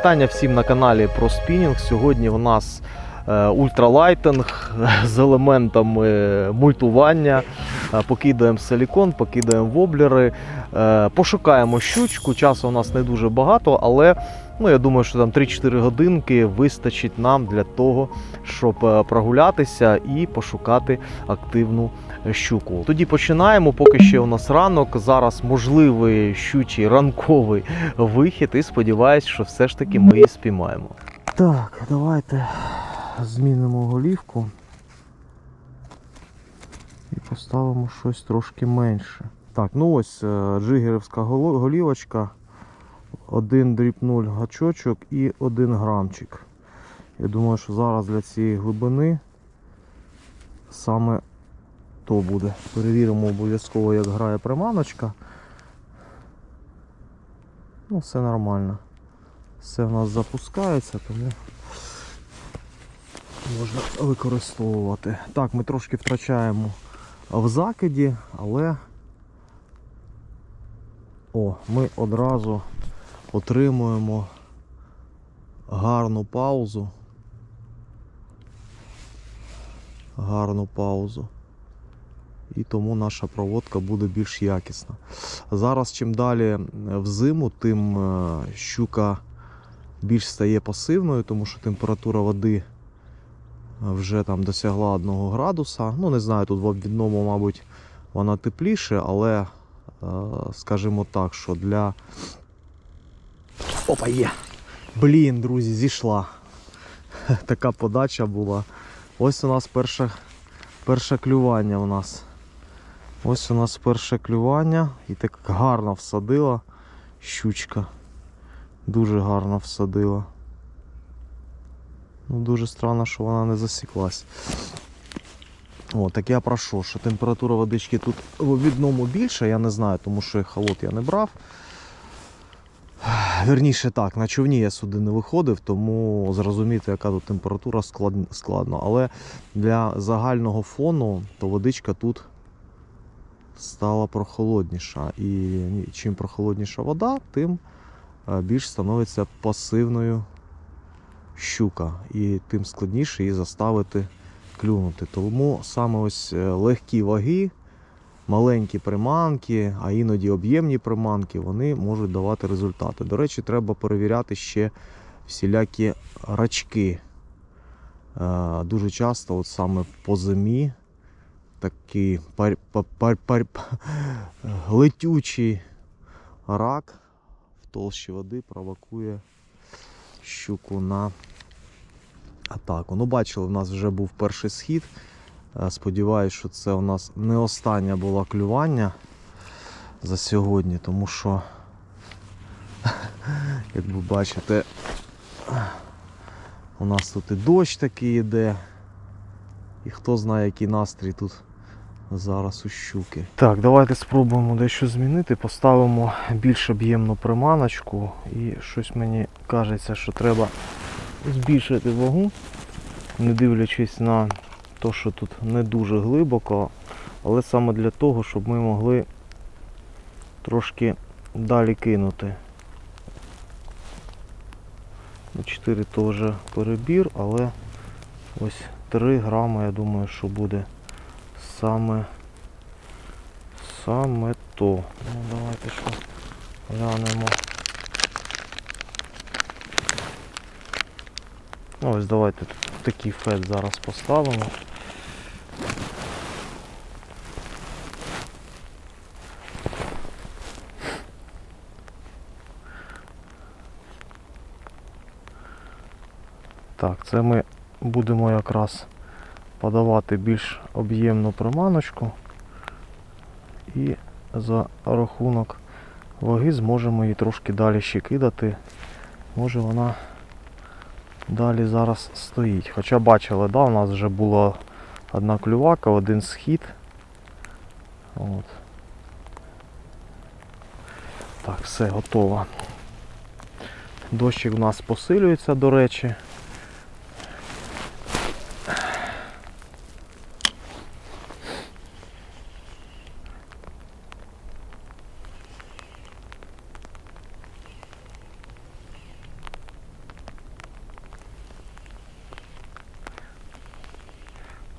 Вітання всім на каналі про спінінг. Сьогодні в нас е, ультралайтинг з елементами мультування. Е, Покидаємо силікон, покидаємо воблери, е, пошукаємо щучку. Часу у нас не дуже багато, але ну, я думаю, що там 3-4 годинки вистачить нам для того, щоб е, прогулятися і пошукати активну щуку. Тоді починаємо. Поки ще у нас ранок. Зараз можливий щучий ранковий вихід, і сподіваюсь, що все ж таки ми її спіймаємо. Так, давайте змінимо голівку і поставимо щось трошки менше. Так, ну ось е, джигерівська голівочка, 1 дріб 0 гачочок і 1 грамчик. Я думаю, що зараз для цієї глибини саме то буде. Перевіримо обов'язково, як грає приманочка. Ну, все нормально. Все в нас запускається, тому можна використовувати. Так, ми трошки втрачаємо в закиді, але о, ми одразу отримуємо гарну паузу. Гарну паузу. І тому наша проводка буде більш якісна. Зараз, чим далі в зиму, тим е, щука більш стає пасивною, тому що температура води вже там досягла 1 градуса. Ну, не знаю, тут в обвідному, мабуть, вона тепліше, але, е, скажімо так, що для. Опа, є! Блін, друзі, зійшла. Така подача була. Ось у нас перше, перше клювання у нас. Ось у нас перше клювання і так гарно всадила щучка. Дуже гарно всадила. Ну, дуже странно, що вона не засіклась. О, так я про що? Що температура водички тут в обідному більше, я не знаю, тому що холод я не брав. Верніше так, на човні я сюди не виходив, тому зрозуміти, яка тут температура склад- складно. Але для загального фону то водичка тут стала прохолодніша. І чим прохолодніша вода, тим е, більш становиться пасивною щука. І тим складніше її заставити клюнути. Тому саме ось е, легкі ваги, маленькі приманки, а іноді об'ємні приманки, вони можуть давати результати. До речі, треба перевіряти ще всілякі рачки. Е, Дуже часто, от саме по зимі, такий пар, пар, пар, пар, летючий рак в толщі води провокує щуку на атаку. Ну, бачили, в нас вже був перший схід. Е, Сподіваюсь, що це у нас не остання була клювання за сьогодні, тому що, як ви бачите, у нас тут і дощ такий іде. І хто знає, який настрій тут зараз у щуки. Так, давайте спробуємо дещо змінити. Поставимо більш об'ємну приманочку і щось мені кажеться, що треба збільшити вагу, не дивлячись на те, що тут не дуже глибоко, але саме для того, щоб ми могли трошки далі кинути. На 4 то вже перебір, але ось 3 грами, я думаю, що буде саме саме то. Ну давайте що глянемо. Ну, Ось давайте такий фет зараз поставимо. Так, це ми будемо якраз подавати більш об'ємну приманочку і за рахунок ваги зможемо її трошки далі ще кидати. Може вона далі зараз стоїть. Хоча бачили, да, у нас вже була одна клювака, один схід. От. Так, все, готово. Дощик у нас посилюється, до речі.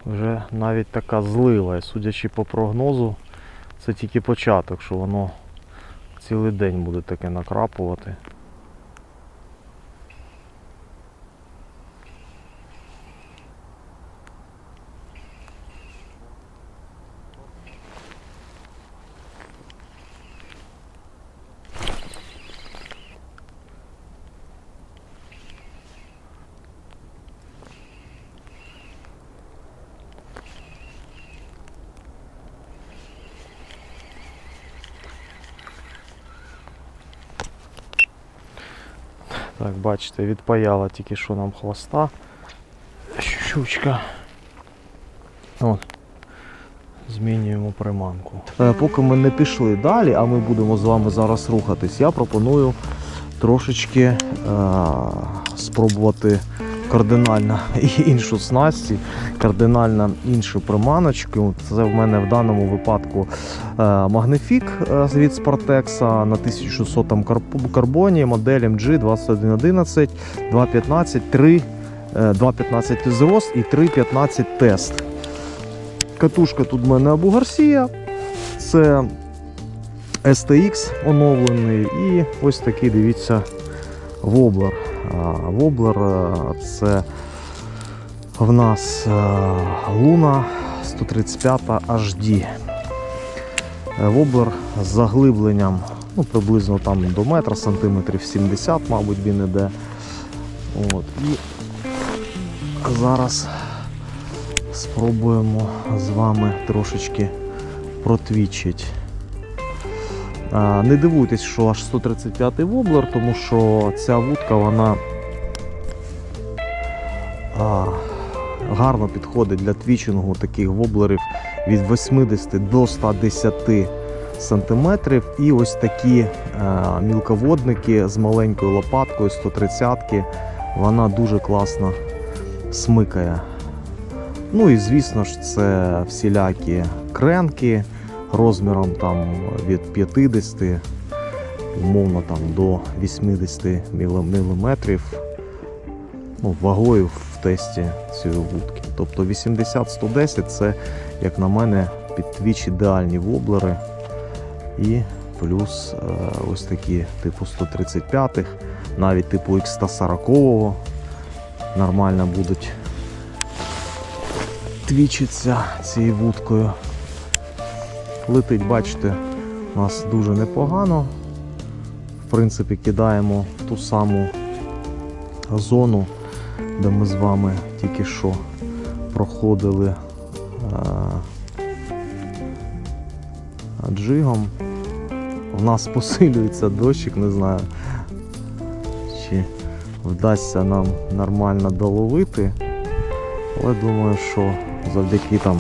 Вже навіть така злива. І судячи по прогнозу, це тільки початок, що воно цілий день буде таке накрапувати. Так, бачите, відпаяла тільки що нам хвоста. Щучка. От. Змінюємо приманку. Е, Поки ми не пішли далі, а ми будемо з вами зараз рухатись, я пропоную трошечки е, спробувати кардинально іншу снасті, кардинально іншу приманочку. Це в мене в даному випадку магнефік е, від Spartex на 1600 карбоні, модель MG2111, 2.15, 3, е, 2.15 зрост і 3.15 тест. Катушка тут в мене Абу Гарсія. Це STX оновлений і ось такий, дивіться, воблер. Воблер е, це в нас е, Луна 135 HD. Е, Воблер з заглибленням ну, приблизно там до метра, сантиметрів 70, мабуть, він іде. От. І зараз спробуємо з вами трошечки протвічить. Не дивуйтесь, що аж 135 воблер, тому що ця вудка вона а, гарно підходить для твічингу таких воблерів від 80 до 110 сантиметрів. І ось такі мілководники з маленькою лопаткою 130-ки. вона дуже класно смикає. Ну і звісно ж, це всілякі кренки розміром там від 50 умовно там до 80 мм ну, вагою тесті цієї вудки. Тобто 80-110 це, як на мене, під твіч ідеальні воблери. І плюс е, ось такі типу 135-х, навіть типу X140 нормально будуть твічиться цією вудкою. Летить, бачите, у нас дуже непогано. В принципі, кидаємо ту саму зону, де ми з вами тільки що проходили джигом. У нас посилюється дощик, не знаю, чи вдасться нам нормально доловити. Але думаю, що завдяки там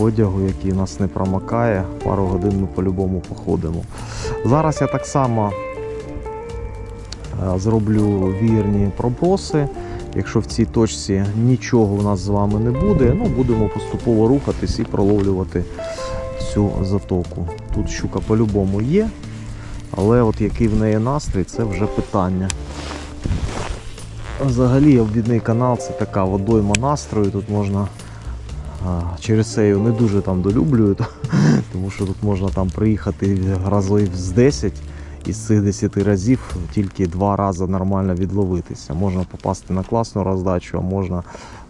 одягу, який нас не промокає, пару годин ми по-любому походимо. Зараз я так само е, зроблю вірні проброси. Якщо в цій точці нічого у нас з вами не буде, ну будемо поступово рухатись і проловлювати цю затоку. Тут щука по-любому є, але от який в неї настрій, це вже питання. Взагалі обвідний канал це така водойма настрою. Тут можна через це його не дуже там долюблюю, тому що тут можна там приїхати разів з 10 і з цих 10 разів тільки два рази нормально відловитися. Можна попасти на класну роздачу, а можна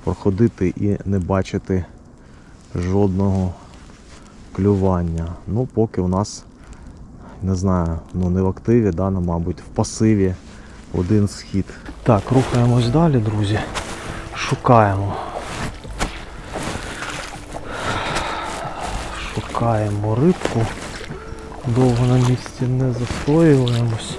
проходити і не бачити жодного клювання. Ну, поки у нас, не знаю, ну не в активі, да, ну, мабуть, в пасиві один схід. Так, рухаємось далі, друзі. Шукаємо. Шукаємо рибку. Довго на місці не застоюємось.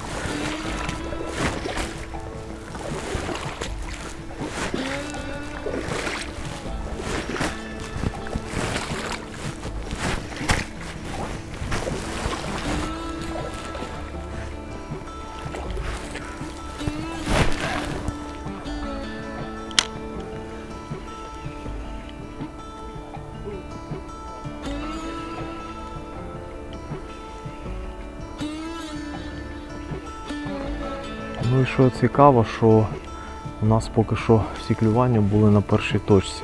Цікаво, що у нас поки що всі клювання були на першій точці.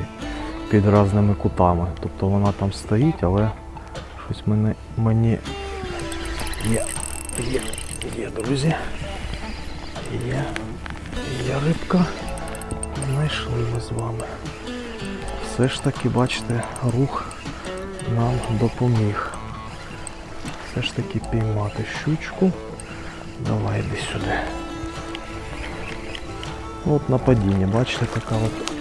під різними кутами. Тобто вона там стоїть, але щось мене, мені є, є, є, друзі. Є, є рибка. Знайшли ми з вами. Все ж таки, бачите, рух нам допоміг. Все ж таки піймати щучку. Давай йди сюди. От на падінні, бачите, така от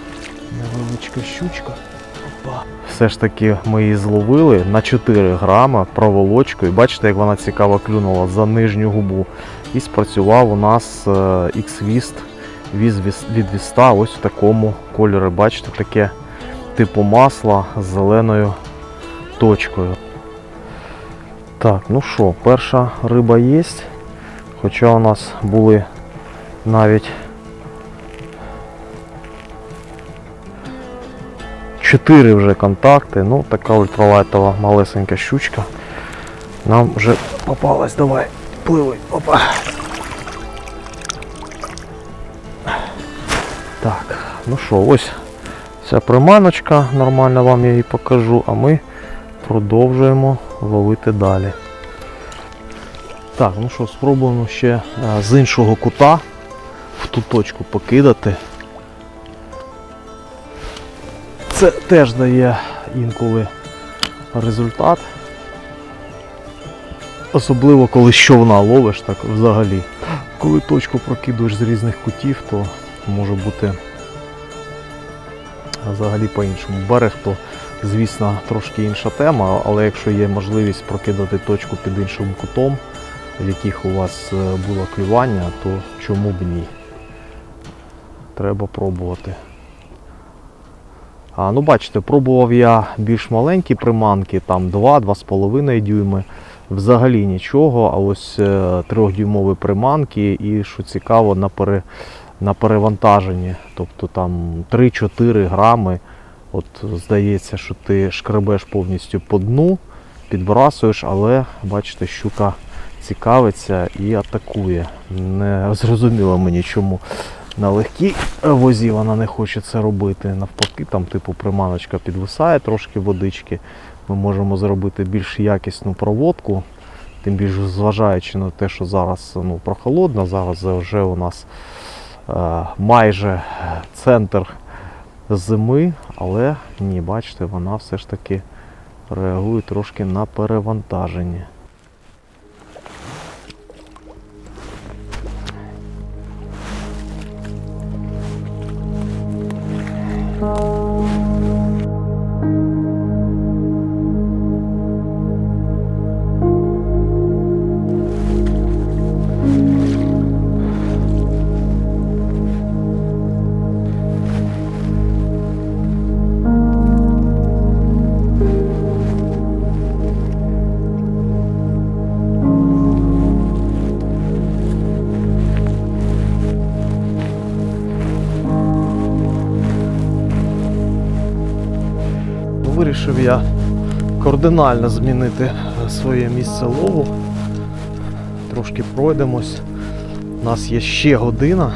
невеличка щучка. Опа. Все ж таки ми її зловили на 4 грама проволочкою. Бачите, як вона цікаво клюнула за нижню губу. І спрацював у нас е, X-Vist від віста ось в такому кольорі. Бачите, таке типу масла з зеленою точкою. Так, ну що, перша риба є. Хоча у нас були навіть чотири вже контакти. Ну, така ультралайтова малесенька щучка. Нам вже попалась. Давай, пливи. Опа. Так, ну що, ось ця приманочка, нормально вам я її покажу, а ми продовжуємо ловити далі. Так, ну що, спробуємо ще е, з іншого кута в ту точку покидати. Це теж дає інколи результат. Особливо коли щовна ловиш, так взагалі. Коли точку прокидуєш з різних кутів, то може бути взагалі по-іншому. Берег то, звісно, трошки інша тема, але якщо є можливість прокидати точку під іншим кутом, в яких у вас е, було клювання, то чому б ні? Треба пробувати. А, ну бачите, пробував я більш маленькі приманки, там 2-2,5 дюйми. Взагалі нічого, а ось е, трьохдюймові приманки і що цікаво на, пере, на перевантаженні. Тобто там 3-4 грами. От здається, що ти шкребеш повністю по дну, підбрасуєш, але бачите, щука цікавиться і атакує. Не зрозуміло мені, чому на легкій возі вона не хоче це робити. Навпаки, там типу приманочка підвисає трошки водички. Ми можемо зробити більш якісну проводку, тим більше зважаючи на те, що зараз ну, прохолодно, зараз вже у нас е, майже центр зими, але ні, бачите, вона все ж таки реагує трошки на перевантаження. Кардинально змінити е, своє місце лову. Трошки пройдемось. У нас є ще година.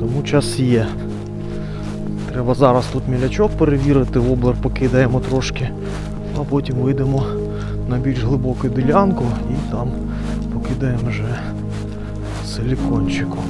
Тому час є. Треба зараз тут мілячок перевірити, воблер покидаємо трошки, а потім вийдемо на більш глибоку ділянку і там покидаємо вже силікончиком.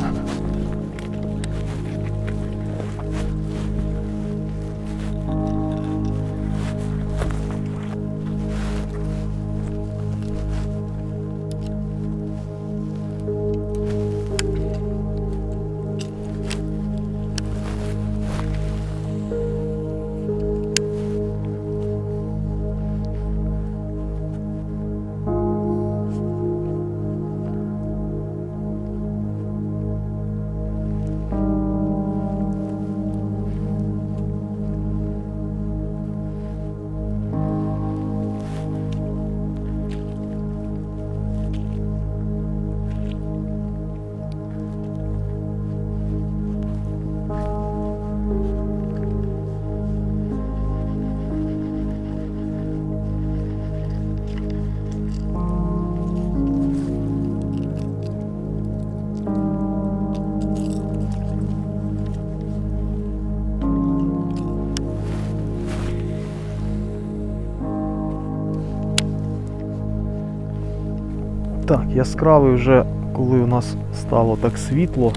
Так, яскравий вже, коли у нас стало так світло,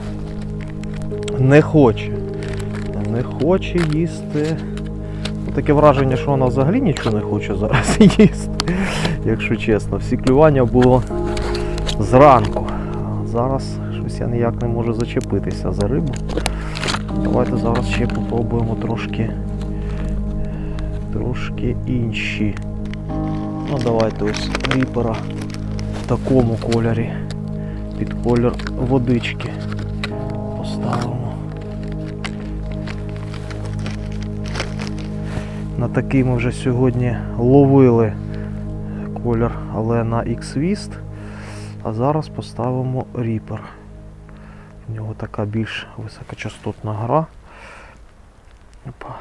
не хоче. Не хоче їсти. Ну, Таке враження, що вона взагалі нічого не хоче зараз їсти. Якщо чесно, всі клювання було зранку. А зараз щось я ніяк не можу зачепитися за рибу. Давайте зараз ще попробуємо трошки, трошки інші. Ну давайте ось ріпера такому кольорі. Під колір водички. Поставимо. На такий ми вже сьогодні ловили колір, але на X-Vist. А зараз поставимо ріпер. У нього така більш високочастотна гра. Опа.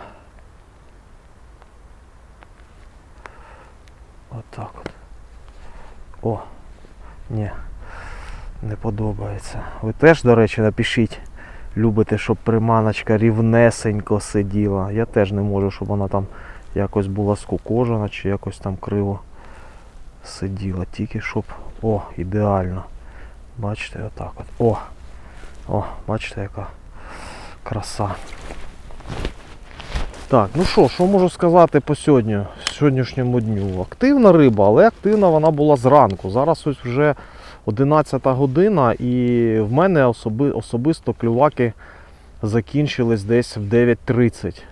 Отак от. О, ні, не подобається. Ви теж, до речі, напишіть, любите, щоб приманочка рівнесенько сиділа. Я теж не можу, щоб вона там якось була скукожена чи якось там криво сиділа. Тільки щоб. О, ідеально. Бачите, отак от. О! О, бачите, яка краса. Так, ну що, що можу сказати по сьогодні, сьогоднішньому дню? Активна риба, але активна вона була зранку. Зараз ось вже 11 година і в мене особи, особисто клюваки закінчились десь в 9.30.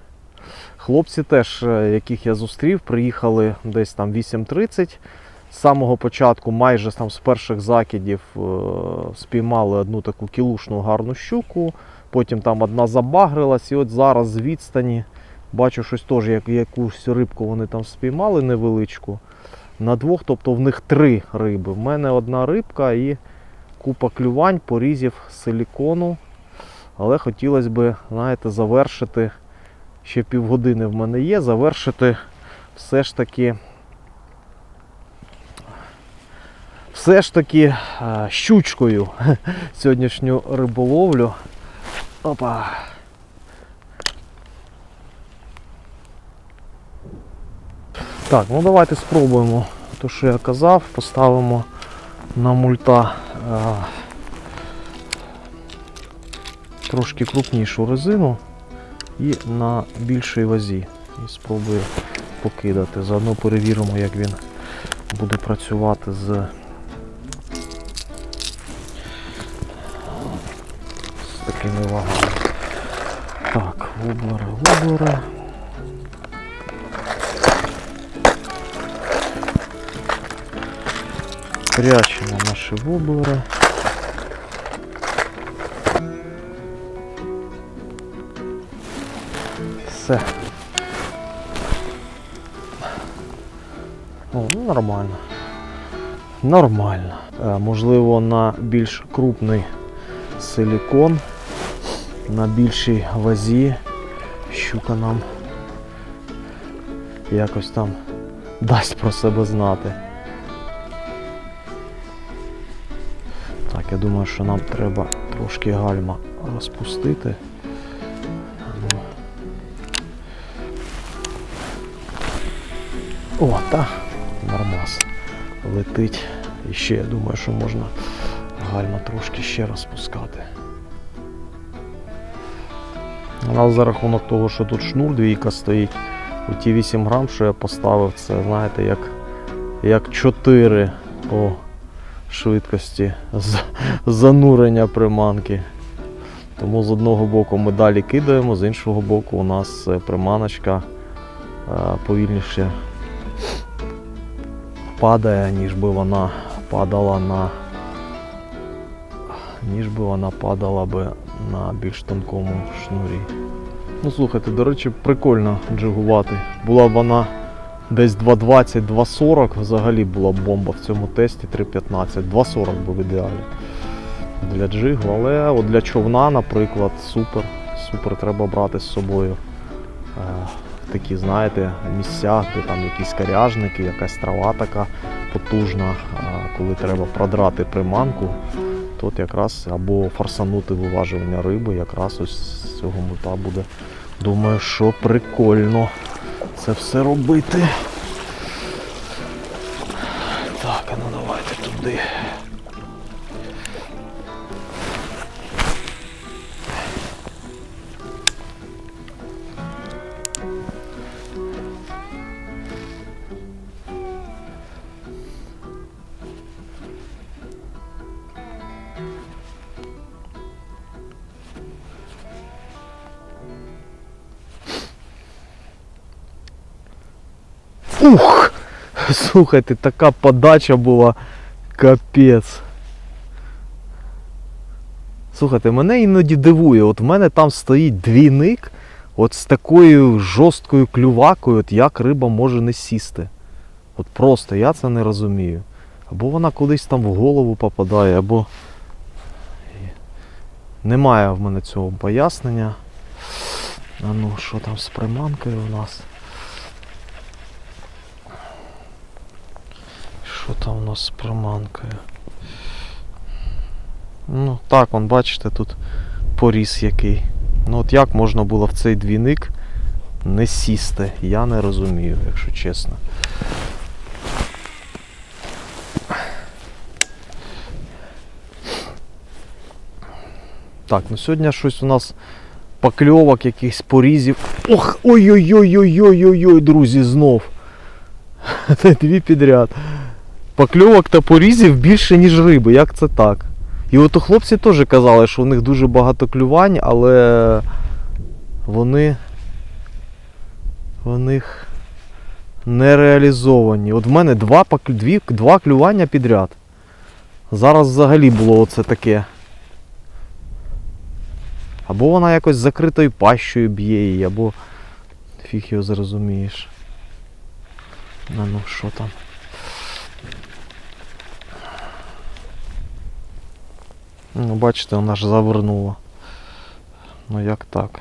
Хлопці теж, е, яких я зустрів, приїхали десь там 8.30. З самого початку, майже там з перших закидів, е, спіймали одну таку кілушну гарну щуку. Потім там одна забагрилась, і от зараз з відстані бачу щось теж, як, якусь рибку вони там спіймали невеличку. На двох, тобто в них три риби. В мене одна рибка і купа клювань, порізів силікону. Але хотілося б, знаєте, завершити. Ще півгодини в мене є, завершити все ж таки все ж таки е, щучкою сьогоднішню риболовлю. Опа. Так, ну давайте спробуємо те, що я казав, поставимо на мульта е, трошки крупнішу резину і на більшій вазі. І спробую покидати. Заодно перевіримо, як він буде працювати з, з такими вагами. Так, воблери, воблери. Прячемо наші воблери. Все. О, ну нормально. Нормально. Е, можливо, на більш крупний силікон, на більшій вазі щука нам якось там дасть про себе знати. Думаю, що нам треба трошки гальма розпустити. О, та нормас. Летить. І ще я думаю, що можна гальма трошки ще розпускати. У нас за рахунок того, що тут шнур двійка стоїть, у ті 8 грам, що я поставив, це знаєте, як, як 4 по швидкості занурення приманки. Тому з одного боку ми далі кидаємо, з іншого боку у нас е, приманочка е, повільніше падає, ніж би вона падала на ніж би вона падала би на більш тонкому шнурі. Ну слухайте, до речі, прикольно джигувати. Була б вона десь 2.20, 2.40, взагалі була бомба в цьому тесті 3.15, 2.40 був ідеально для джигу, але от для човна, наприклад, супер. Супер треба брати з собою е, такі, знаєте, місця, де там якісь коряжники, якась трава така потужна, коли треба продрати приманку, тут якраз або форсанути виважування риби, якраз ось з цього мульта буде. Думаю, що прикольно це все робити. Так. а ну давайте туди. Ух! Слухайте, така подача була капець. Слухайте, мене іноді дивує, от в мене там стоїть двійник, от з такою жорсткою клювакою, от як риба може не сісти. От просто я це не розумію. Або вона кудись там в голову попадає, або. Немає в мене цього пояснення. А ну, що там з приманкою у нас? Там у нас з приманкою? Ну, так, он, бачите, тут поріс який. Ну от як можна було в цей двійник не сісти? Я не розумію, якщо чесно. Так, ну сьогодні щось у нас покльовок, якихось порізів. Ох! Ой-ой-ой-ой-ой-ой-ой, друзі, знов. Дві підряд. Покльовок та порізів більше, ніж риби. Як це так? І от у хлопці теж казали, що у них дуже багато клювань, але вони. У них не реалізовані. От в мене два, дві, два клювання підряд. Зараз взагалі було оце таке. Або вона якось закритою пащею б'є її, або фіг його зрозумієш. А ну що там? Ну, бачите, вона ж завернула. Ну як так?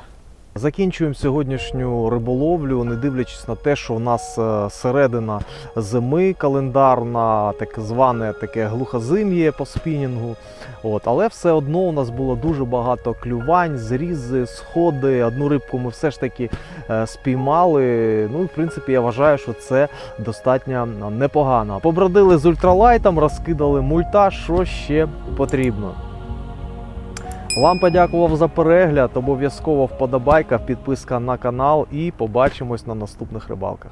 Закінчуємо сьогоднішню риболовлю, не дивлячись на те, що в нас е, середина зими календарна, так зване таке глухозим'є по спінінгу. От, але все одно у нас було дуже багато клювань, зрізи, сходи. Одну рибку ми все ж таки е, спіймали. Ну і в принципі я вважаю, що це достатньо непогано. Побродили з ультралайтом, розкидали мульта, що ще потрібно. Вам подякував за перегляд. Обов'язково вподобайка, підписка на канал і побачимось на наступних рибалках.